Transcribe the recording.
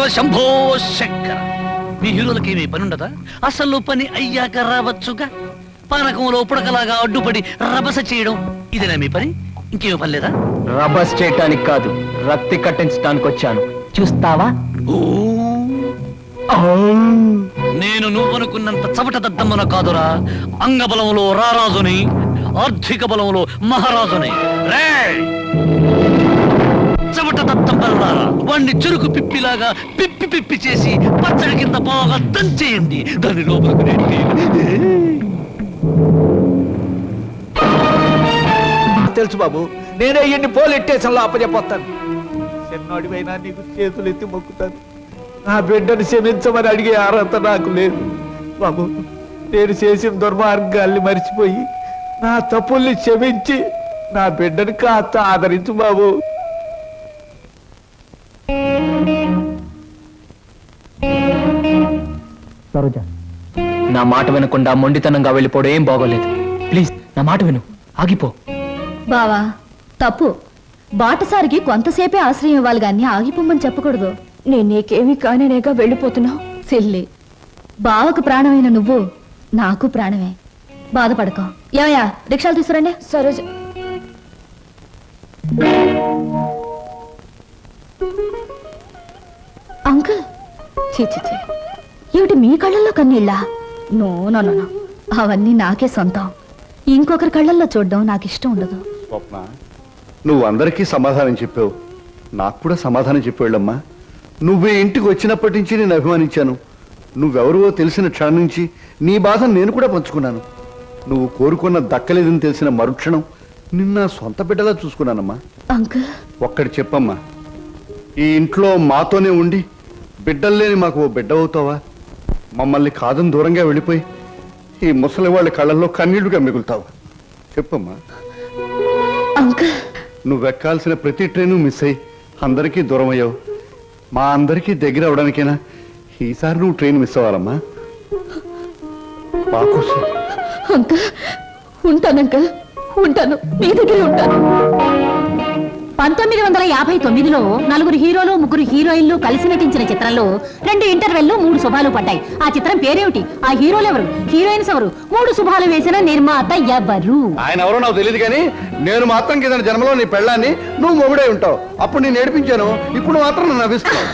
మహాదేవ శంభో శంకర. మీ హీరోలకి ఏమీ పని ఉండదా అసలు పని అయ్యాక రావచ్చుగా? పానకంలో పుడకలాగా అడ్డుపడి రభస చేయడం ఇదేనా మీ పని? ఇంకేమీ పని లేదా? రబస్ చేయటానికి కాదు రక్తి కట్టించడానికి వచ్చాను. చూస్తావా? ఓ. నేను నువ్వనుకున్నంత చవట దద్దమ్మన కాదురా. అంగబలంలో రారాజుని ఆర్థిక బలంలో మహారాజుని. రేయ్! వాణ్ణి చురుకు పిప్పిలాగా పిప్పి పిప్పి చేసి పచ్చడి కింద బాగా దంచేయండి. దాని లోపలికి నెట్టి. తెలుసు బాబు నేనే ఎన్ని పోలీస్ స్టేషన్లో అప్పచెప్పొస్తాను చిన్నోడివైనా నీకు చేతులు ఎత్తి మొక్కుతాను. నా బిడ్డను క్షమించమని అడిగే అర్హత నాకు లేదు. బాబు నేను చేసిన దుర్మార్గాల్ని మర్చిపోయి నా తప్పుల్ని క్షమించి నా బిడ్డను కాస్త ఆదరించు బాబు. సరోజ నా మాట వినకుండా మొండితనంగా వెళ్ళిపోవడం ఏం బాగోలేదు. ప్లీజ్ నా మాట విను. ఆగిపో. బావా తప్పు. బాటసారికి కొంతసేపే ఆశ్రయం ఇవ్వాలి గాని ఆగిపోమ్మని చెప్పకూడదు. నేను నీకేమీ కానేనేగా వెళ్ళిపోతున్నావు? సిల్లి. బావకు ప్రాణమైన నువ్వు నాకు ప్రాణమే. బాధపడకో. ఏమయ్యా రిక్షాలు తీసుకురండి. సరోజ. అంకుల్. చీ చీ చీ ఏమిటి మీ కళ్ళల్లో కన్నీళ్ళా? No no no. అవన్నీ నాకే సొంతం. ఇంకొకరి కళ్ళల్లో చూడడం నాకు ఇష్టం ఉండదు. స్వప్న నువ్వు అందరికీ సమాధానం చెప్పావు. నాకు కూడా సమాధానం చెప్పాళ్ళమ్మా. నువ్వు ఇంటికి వచ్చినప్పటి నుంచి నేను అభిమానించాను. నువ్వెవరో తెలిసిన క్షణం నుంచి నీ బాధను నేను కూడా పంచుకున్నాను. నువ్వు కోరుకున్న దక్కలేదని తెలిసిన మరుక్షణం నిన్న సొంత బిడ్డలా చూసుకున్నానమ్మా. అంకుల్? ఒక్కటి చెప్పమ్మా. ఈ ఇంట్లో మాతోనే ఉండి బిడ్డల్లేని మాకు ఓ బిడ్డ అవుతావా? మమ్మల్ని కాదని దూరంగా వెళ్ళిపోయి ఈ ముసలి వాళ్ళ కళ్ళల్లో కన్నీళ్ళుగా మిగులుతావా. చెప్పమ్మా. అంకుల్. నువ్వెక్కాల్సిన ప్రతి ట్రైను మిస్ అయ్యి అందరికీ దూరం అయ్యావు. మా అందరికీ దగ్గర అవడానికైనా ఈసారి నువ్వు ట్రైన్ మిస్ అవ్వాలమ్మా. మా కోసం అంకుల్ ఉంటాను అంకుల్. ఉంటాను. మీ దగ్గరే ఉంటాను. పంతొమ్మిది వందల యాభై తొమ్మిదిలో నలుగురు హీరోలు ముగ్గురు హీరోయిన్లు కలిసి నటించిన చిత్రంలో రెండు ఇంటర్వెల్లు మూడు శుభాలు పడ్డాయి. ఆ చిత్రం పేరేమిటి? ఆ హీరోలు ఎవరు? హీరోయిన్స్ ఎవరు? మూడు శుభాలు వేసిన నిర్మాత ఎవరు? ఆయన ఎవరో నాకు తెలియదు కానీ నేను మాత్రం కింద జన్మలో నీ పెళ్ళాన్ని నువ్వు మొగుడై ఉంటావు. అప్పుడు నేను ఏడిపించాను ఇప్పుడు మాత్రం నన్ను నవ్విస్తున్నావు.